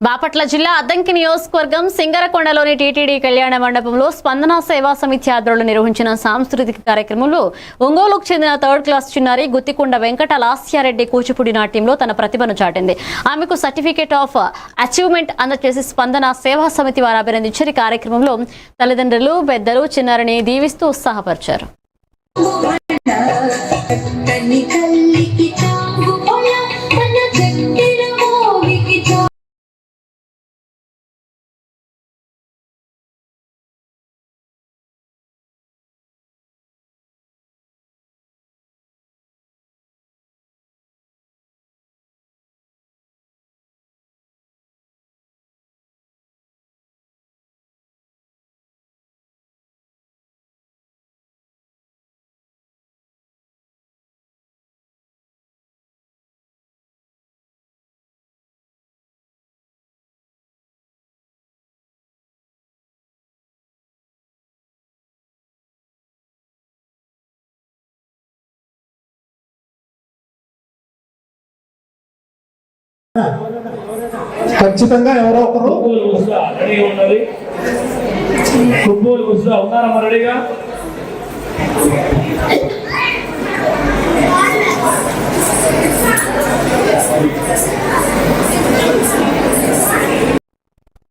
బాపట్ల జిల్లా అద్దంకి నియోజకవర్గం సింగరకొండలోని టీటీడీ కళ్యాణ మండపంలో స్పందన సేవా సమితి ఆధ్వర్యంలో నిర్వహించిన సాంస్కృతిక కార్యక్రమంలో ఒంగోలుకు చెందిన థర్డ్ క్లాస్ చిన్నారి గుత్తికొండ వెంకట లాస్యారెడ్డి కూచిపూడి నాట్యంలో తన ప్రతిభను చాటింది. ఆమెకు సర్టిఫికేట్ ఆఫ్ అచీవ్మెంట్ అందజేసి స్పందన సేవా సమితి వారు అభినందించిన ఈ కార్యక్రమంలో తల్లిదండ్రులు పెద్దలు చిన్నారిని దీవిస్తూ ఉత్సాహపరిచారు. ఖచ్చితంగా ఎవరో ఒకరు ఉన్నది. ఉన్నారా మరడిగా